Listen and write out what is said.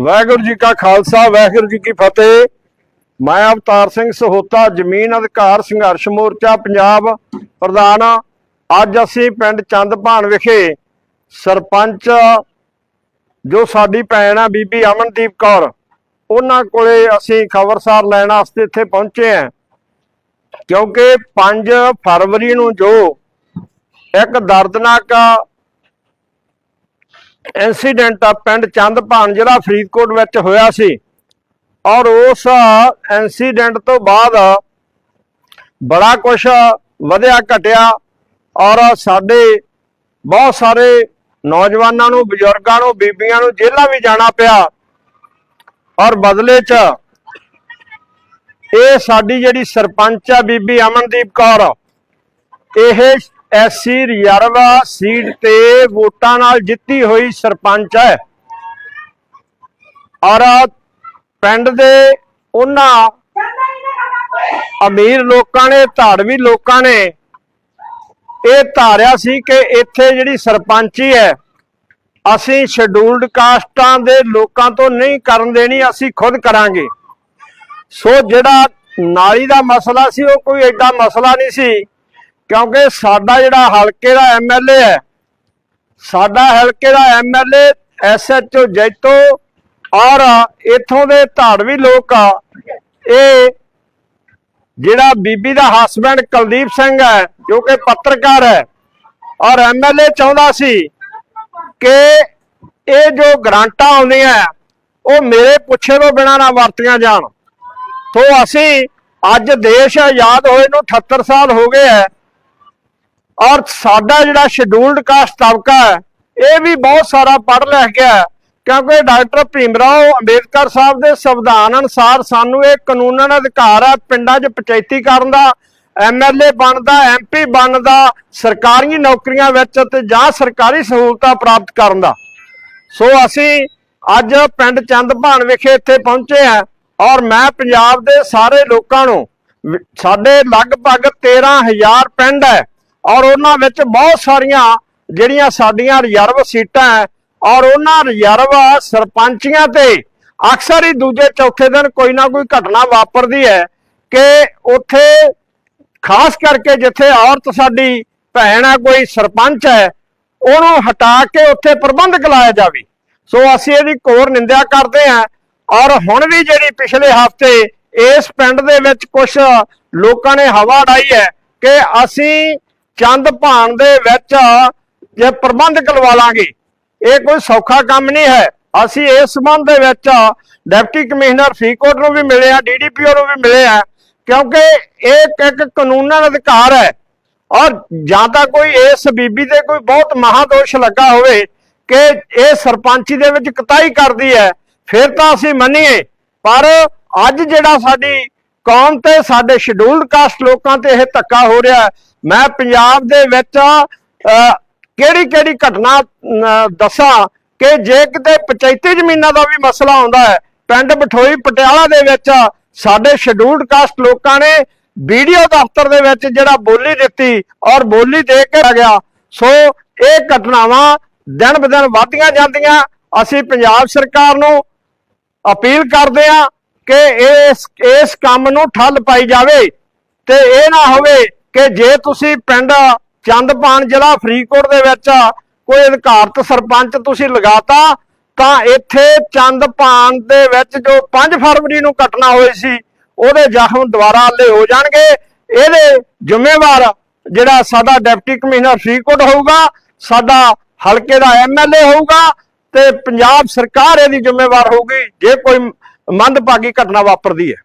ਵਾਹਿਗੁਰੂ ਜੀ ਕਾ ਖਾਲਸਾ, ਵਾਹਿਗੁਰੂ ਜੀ ਕੀ ਫਤਿਹ। ਮੈਂ ਅਵਤਾਰ ਸਿੰਘ ਸਹੋਤਾ, ਜ਼ਮੀਨ ਅਧਿਕਾਰ ਸੰਘਰਸ਼ ਮੋਰਚਾ, ਪੰਜਾਬ ਪ੍ਰਧਾਨ। ਅੱਜ ਅਸੀਂ ਪਿੰਡ ਚੰਦਪਾਨ ਵਿਖੇ ਸਰਪੰਚ, ਜੋ ਸਾਡੀ ਭੈਣ ਆ, ਬੀਬੀ ਅਮਨਦੀਪ ਕੌਰ, ਉਹਨਾਂ ਕੋਲੇ ਅਸੀਂ ਖਬਰਸਾਰ ਲੈਣ ਵਾਸਤੇ ਇੱਥੇ ਪਹੁੰਚੇ ਹਾਂ। ਕਿਉਂਕਿ 5 ਫਰਵਰੀ ਨੂੰ ਜੋ ਇੱਕ ਦਰਦਨਾਕ ਇਨਸੀਡੈਂਟ ਆ ਪਿੰਡ ਚੰਦਪਾਨ ਜ਼ਿਲ੍ਹਾ ਫਰੀਦਕੋਟ ਵਿੱਚ ਹੋਇਆ ਸੀ। ਔਰ ਉਸ ਇਨਸੀਡੈਂਟ ਤੋਂ ਬਾਅਦ ਬੜਾ ਕੁਝ ਵਧਿਆ, ਘਟਿਆ। ਔਰ ਸਾਡੇ ਬਹੁਤ ਸਾਰੇ ਨੌਜਵਾਨਾਂ ਨੂੰ, ਬਜ਼ੁਰਗਾਂ ਨੂੰ, ਬੀਬੀਆਂ ਨੂੰ ਜੇਲ੍ਹਾਂ ਵੀ ਜਾਣਾ ਪਿਆ। ਔਰ ਬਦਲੇ 'ਚ ਇਹ ਸਾਡੀ ਜਿਹੜੀ ਸਰਪੰਚ ਆ ਬੀਬੀ ਅਮਨਦੀਪ ਕੌਰ, ਇਹ ਐਸਸੀ ਰਿਜ਼ਰਵ ਸੀਟ ਤੇ ਵੋਟਾਂ ਨਾਲ ਜਿੱਤੀ ਹੋਈ ਸਰਪੰਚ ਹੈ। ਔਰ ਪਿੰਡ ਦੇ ਉਹਨਾਂ ਅਮੀਰ ਲੋਕਾਂ ਨੇ, ਧਾੜਵੀ ਲੋਕਾਂ ਨੇ ਇਹ ਧਾਰਿਆ ਸੀ ਕਿ ਇੱਥੇ ਜਿਹੜੀ ਸਰਪੰਚੀ ਹੈ, ਅਸੀਂ ਸ਼ਡਿਊਲਡ ਕਾਸਟਾਂ ਦੇ ਲੋਕਾਂ ਤੋਂ ਨਹੀਂ ਕਰਨ ਦੇਣੀ, ਅਸੀਂ ਖੁਦ ਕਰਾਂਗੇ। ਸੋ ਜਿਹੜਾ ਨਾਲੀ ਦਾ ਮਸਲਾ ਸੀ, ਉਹ ਕੋਈ ਐਡਾ ਮਸਲਾ ਨਹੀਂ ਸੀ। ਕਿਉਂਕਿ ਸਾਡਾ ਜਿਹੜਾ ਹਲਕੇ ਦਾ ਐਮਐਲਏ ਹੈ, ਸਾਡਾ ਹਲਕੇ ਦਾ ਐਮਐਲਏ ਐਸਐਚਓ ਜੈਤੋ ਔਰ ਇਥੋਂ ਦੇ ਧਾੜਵੀ ਲੋਕ ਆ, ਇਹ ਜਿਹੜਾ ਬੀਬੀ ਦਾ ਹਸਬੰਡ ਕੁਲਦੀਪ ਸਿੰਘ ਹੈ, ਜੋ ਕਿ ਪੱਤਰਕਾਰ ਹੈ, ਔਰ ਐਮਐਲਏ ਚਾਹੁੰਦਾ ਸੀ ਕਿ ਇਹ ਜੋ ਗ੍ਰਾਂਟਾਂ ਆਉਂਦੀਆਂ, ਉਹ ਮੇਰੇ ਪੁੱਛੇ ਤੋਂ ਬਿਨਾ ਨਾ ਵਰਤੀਆਂ ਜਾਣ। ਤੋਂ ਅਸੀਂ ਅੱਜ ਦੇਸ਼ ਆਜ਼ਾਦ ਹੋਏ ਨੂੰ 78 ਸਾਲ ਹੋ ਗਏ ਹੈ ਔਰ ਸਾਡਾ ਜਿਹੜਾ ਸ਼ਡਿਊਲਡ ਕਾਸਟ ਤਬਕਾ ਹੈ ਇਹ ਵੀ ਬਹੁਤ ਸਾਰਾ ਪੜ੍ਹ ਲਿਖ ਗਿਆ ਹੈ, ਕਿਉਂਕਿ ਡਾਕਟਰ ਭੀਮ ਰਾਓ ਅੰਬੇਦਕਰ ਸਾਹਿਬ ਦੇ ਸੰਵਿਧਾਨ ਅਨੁਸਾਰ ਸਾਨੂੰ ਇਹ ਕਾਨੂੰਨਨ ਅਧਿਕਾਰ ਹੈ ਪਿੰਡਾਂ 'ਚ ਪੰਚਾਇਤੀ ਕਰਨ ਦਾ ਐਮਐਲਏ ਬਣਦਾ ਐਮਪੀ ਬਣਦਾ ਸਰਕਾਰੀ ਨੌਕਰੀਆਂ ਵਿੱਚ ਤੇ ਜਾਂ ਸਰਕਾਰੀ ਸਹੂਲਤਾਂ ਪ੍ਰਾਪਤ ਕਰਨ ਦਾ। ਸੋ ਅਸੀਂ ਅੱਜ ਪਿੰਡ ਚੰਦਭਾਨ ਵਿਖੇ ਇੱਥੇ ਪਹੁੰਚੇ ਆ ਔਰ ਮੈਂ ਪੰਜਾਬ ਦੇ ਸਾਰੇ ਲੋਕਾਂ ਨੂੰ ਸਾਡੇ ਲਗਭਗ 13000 ਪਿੰਡ ਹੈ ਔਰ ਉਹਨਾਂ ਵਿੱਚ ਬਹੁਤ ਸਾਰੀਆਂ ਜਿਹੜੀਆਂ ਸਾਡੀਆਂ ਰਿਜ਼ਰਵ ਸੀਟਾਂ ਹੈ, ਔਰ ਉਹਨਾਂ ਰਿਜ਼ਰਵ ਸਰਪੰਚੀਆਂ ਤੇ ਅਕਸਰ ਹੀ ਦੂਜੇ ਚੌਥੇ ਦਿਨ ਕੋਈ ਨਾ ਕੋਈ ਘਟਨਾ ਵਾਪਰਦੀ ਹੈ ਕਿ ਉੱਥੇ ਖਾਸ ਕਰਕੇ ਜਿੱਥੇ ਔਰਤ ਸਾਡੀ ਭੈਣ ਹੈ, ਕੋਈ ਸਰਪੰਚ ਹੈ, ਉਹਨੂੰ ਹਟਾ ਕੇ ਉੱਥੇ ਪ੍ਰਬੰਧਕ ਲਾਇਆ ਜਾਵੇ। ਸੋ ਅਸੀਂ ਇਹਦੀ ਘੋਰ ਨਿੰਦਿਆ ਕਰਦੇ ਹਾਂ, ਔਰ ਹੁਣ ਵੀ ਜਿਹੜੀ ਪਿਛਲੇ ਹਫ਼ਤੇ ਇਸ ਪਿੰਡ ਦੇ ਵਿੱਚ ਕੁਝ ਲੋਕਾਂ ਨੇ ਹਵਾ ਉਡਾਈ ਹੈ ਕਿ ਅਸੀਂ ਚੰਦ ਭਾਣ ਦੇ ਵਿੱਚ ਜੇ ਪ੍ਰਬੰਧਕ ਲਵਾ ਲਾਂਗੇ, ਇਹ ਕੋਈ ਸੌਖਾ ਕੰਮ ਨਹੀਂ ਹੈ। ਅਸੀਂ ਇਸ ਸੰਬੰਧ ਦੇ ਵਿੱਚ ਡਿਪਟੀ ਕਮਿਸ਼ਨਰ ਫਰੀਦਕੋਟ ਨੂੰ ਵੀ ਮਿਲੇ ਆ ਡੀਡੀਪੀਓ ਨੂੰ ਵੀ ਮਿਲੇ ਆ, ਕਿਉਂਕਿ ਇਹ ਇੱਕ ਕਾਨੂੰਨਨ ਅਧਿਕਾਰ ਹੈ। ਔਰ ਜਾਂ ਤਾਂ ਕੋਈ ਇਸ ਬੀਬੀ ਤੇ ਕੋਈ ਬਹੁਤ ਮਹਾਦੋਸ਼ ਲੱਗਾ ਹੋਵੇ ਕਿ ਇਹ ਸਰਪੰਚੀ ਦੇ ਵਿੱਚ ਕਤਾਈ ਕਰਦੀ ਹੈ, ਫਿਰ ਤਾਂ ਅਸੀਂ ਮੰਨੀਏ। ਪਰ ਅੱਜ ਜਿਹੜਾ ਸਾਡੀ ਕੌਮ ਤੇ ਸਾਡੇ ਸ਼ਡਿਊਲਡ ਕਾਸਟ ਲੋਕਾਂ ਤੇ ਇਹ ਧੱਕਾ ਹੋ ਰਿਹਾ ਮੈਂ ਪੰਜਾਬ ਦੇ ਵਿੱਚ ਕਿਹੜੀ ਕਿਹੜੀ ਘਟਨਾ ਦੱਸਾਂ ਕਿ ਜੇ ਕਿਤੇ ਪੰਚਾਇਤੀ ਜ਼ਮੀਨਾਂ ਦਾ ਵੀ ਮਸਲਾ ਆਉਂਦਾ ਹੈ, ਪਿੰਡ ਬਠੋਈ ਪਟਿਆਲਾ ਦੇ ਵਿੱਚ ਸਾਡੇ ਸ਼ਡਿਊਲਡ ਕਾਸਟ ਲੋਕਾਂ ਨੇ ਵੀਡੀਓ ਦਫ਼ਤਰ ਦੇ ਵਿੱਚ ਜਿਹੜਾ ਬੋਲੀ ਦਿੱਤੀ ਔਰ ਬੋਲੀ ਦੇ ਕੇ ਆ ਗਿਆ। ਸੋ ਇਹ ਘਟਨਾਵਾਂ ਦਿਨ ਬਦਨ ਵਧਦੀਆਂ ਜਾਂਦੀਆਂ, ਅਸੀਂ ਪੰਜਾਬ ਸਰਕਾਰ ਨੂੰ ਅਪੀਲ ਕਰਦੇ ਆ ਕਿ ਇਸ ਇਸ ਕੰਮ ਨੂੰ ਠੱਲ ਪਾਈ ਜਾਵੇ ਤੇ ਇਹ ਨਾ ਹੋਵੇ ਕਿ ਜੇ ਤੁਸੀਂ ਪਿੰਡ ਚੰਦਪਾਨ ਜ਼ਿਲ੍ਹਾ ਫਰੀਦਕੋਟ ਦੇ ਵਿੱਚ ਕੋਈ ਅਧਿਕਾਰਤ ਸਰਪੰਚ ਤੁਸੀਂ ਲਗਾਤਾ, ਤਾਂ ਇੱਥੇ ਚੰਦਪਾਨ ਦੇ ਵਿੱਚ ਜੋ 5 ਫਰਵਰੀ ਨੂੰ ਘਟਨਾ ਹੋਈ ਸੀ, ਉਹਦੇ ਜ਼ਖਮ ਦੁਬਾਰਾ ਹੱਲੇ ਹੋ ਜਾਣਗੇ। ਇਹਦੇ ਜ਼ਿੰਮੇਵਾਰ ਜਿਹੜਾ ਸਾਡਾ ਡਿਪਟੀ ਕਮਿਸ਼ਨਰ ਫਰੀਦਕੋਟ ਹੋਊਗਾ, ਸਾਡਾ ਹਲਕੇ ਦਾ ਐਮਐਲਏ ਹੋਊਗਾ ਤੇ ਪੰਜਾਬ ਸਰਕਾਰ ਇਹਦੀ ਜ਼ਿੰਮੇਵਾਰ ਹੋਊਗੀ, ਜੇ ਕੋਈ ਮੰਦਭਾਗੀ ਘਟਨਾ ਵਾਪਰਦੀ ਹੈ।